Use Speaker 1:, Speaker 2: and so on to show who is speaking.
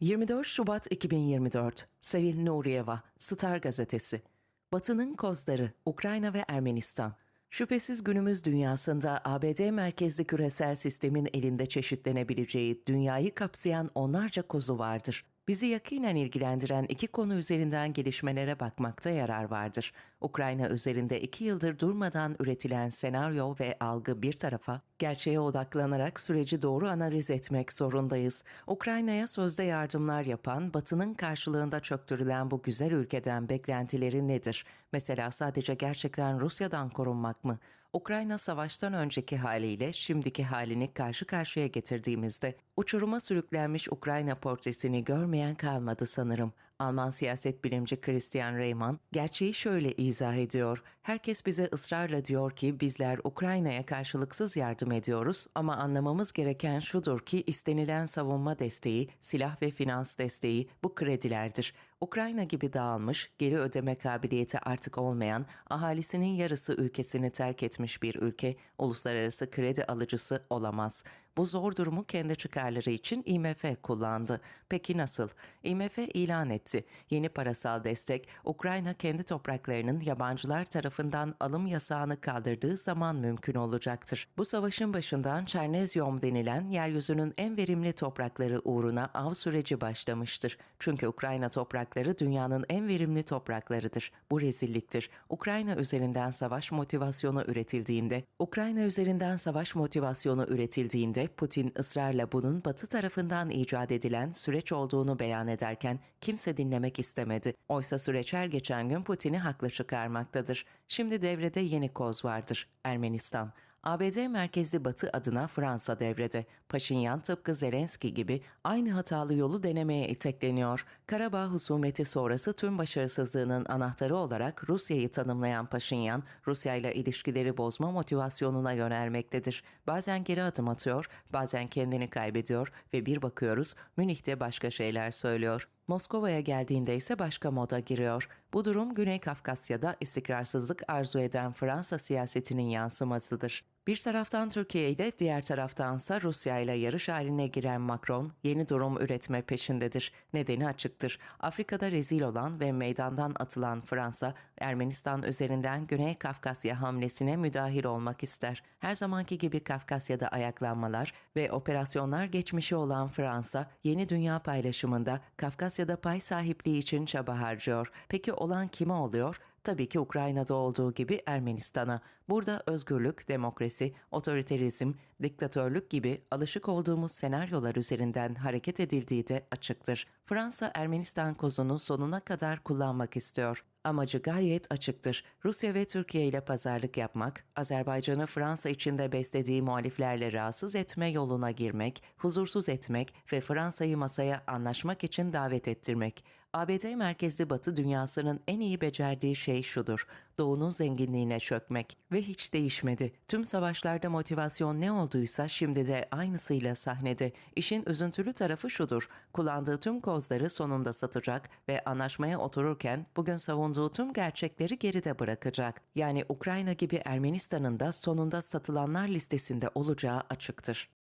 Speaker 1: 24 Şubat 2024 Sevil Nuriyeva, Star Gazetesi. Batı'nın kozları Ukrayna ve Ermenistan. Şüphesiz günümüz dünyasında ABD merkezli küresel sistemin elinde çeşitlenebileceği dünyayı kapsayan onlarca kozu vardır. Bizi yakinen ilgilendiren iki konu üzerinden gelişmelere bakmakta yarar vardır. Ukrayna üzerinde iki yıldır durmadan üretilen senaryo ve algı bir tarafa, gerçeğe odaklanarak süreci doğru analiz etmek zorundayız. Ukrayna'ya sözde yardımlar yapan, Batı'nın karşılığında çöktürülen bu güzel ülkeden beklentileri nedir? Mesela sadece gerçekten Rusya'dan korunmak mı? Ukrayna savaştan önceki haliyle şimdiki halini karşı karşıya getirdiğimizde uçuruma sürüklenmiş Ukrayna portresini görmeyen kalmadı sanırım. Alman siyaset bilimci Christian Reyman gerçeği şöyle izah ediyor. Herkes bize ısrarla diyor ki bizler Ukrayna'ya karşılıksız yardım ediyoruz ama anlamamız gereken şudur ki istenilen savunma desteği, silah ve finans desteği bu kredilerdir. Ukrayna gibi dağılmış, geri ödeme kabiliyeti artık olmayan, ahalisinin yarısı ülkesini terk etmiş bir ülke, uluslararası kredi alıcısı olamaz. Bu zor durumu kendi çıkarları için IMF kullandı. Peki nasıl? IMF ilan etti. Yeni parasal destek, Ukrayna kendi topraklarının yabancılar tarafından alım yasağını kaldırdığı zaman mümkün olacaktır. Bu savaşın başından Çernezyom denilen yeryüzünün en verimli toprakları uğruna av süreci başlamıştır. Çünkü Ukrayna toprakları dünyanın en verimli topraklarıdır. Bu rezilliktir. Ukrayna üzerinden savaş motivasyonu üretildiğinde, Ukrayna üzerinden savaş motivasyonu üretildiğinde Putin ısrarla bunun Batı tarafından icat edilen süreç olduğunu beyan ederken kimse dinlemek istemedi. Oysa süreç her geçen gün Putin'i haklı çıkarmaktadır. Şimdi devrede yeni koz vardır. Ermenistan. ABD merkezli Batı adına Fransa devrede. Paşinyan tıpkı Zelenski gibi aynı hatalı yolu denemeye itekleniyor. Karabağ husumeti sonrası tüm başarısızlığının anahtarı olarak Rusya'yı tanımlayan Paşinyan, Rusya ile ilişkileri bozma motivasyonuna yönelmektedir. Bazen geri adım atıyor, bazen kendini kaybediyor ve bir bakıyoruz Münih'te başka şeyler söylüyor. Moskova'ya geldiğinde ise başka moda giriyor. Bu durum Güney Kafkasya'da istikrarsızlık arzu eden Fransa siyasetinin yansımasıdır. Bir taraftan Türkiye ile diğer taraftansa Rusya ile yarış haline giren Macron yeni durum üretme peşindedir. Nedeni açıktır. Afrika'da rezil olan ve meydandan atılan Fransa, Ermenistan üzerinden Güney Kafkasya hamlesine müdahil olmak ister. Her zamanki gibi Kafkasya'da ayaklanmalar ve operasyonlar geçmişi olan Fransa, yeni dünya paylaşımında Kafkasya'da pay sahipliği için çaba harcıyor. Peki olan kime oluyor? Tabii ki Ukrayna'da olduğu gibi Ermenistan'a. Burada özgürlük, demokrasi, otoriterizm, diktatörlük gibi alışık olduğumuz senaryolar üzerinden hareket edildiği de açıktır. Fransa Ermenistan kozunu sonuna kadar kullanmak istiyor. Amacı gayet açıktır. Rusya ve Türkiye ile pazarlık yapmak, Azerbaycan'ı Fransa içinde beslediği muhaliflerle rahatsız etme yoluna girmek, huzursuz etmek ve Fransa'yı masaya anlaşmak için davet ettirmek. ABD merkezli Batı dünyasının en iyi becerdiği şey şudur. Doğu'nun zenginliğine çökmek ve hiç değişmedi. Tüm savaşlarda motivasyon ne olduysa şimdi de aynısıyla sahnede. İşin üzüntülü tarafı şudur. Kullandığı tüm kozları sonunda satacak ve anlaşmaya otururken bugün savunduğu tüm gerçekleri geride bırakacak. Yani Ukrayna gibi Ermenistan'ın da sonunda satılanlar listesinde olacağı açıktır.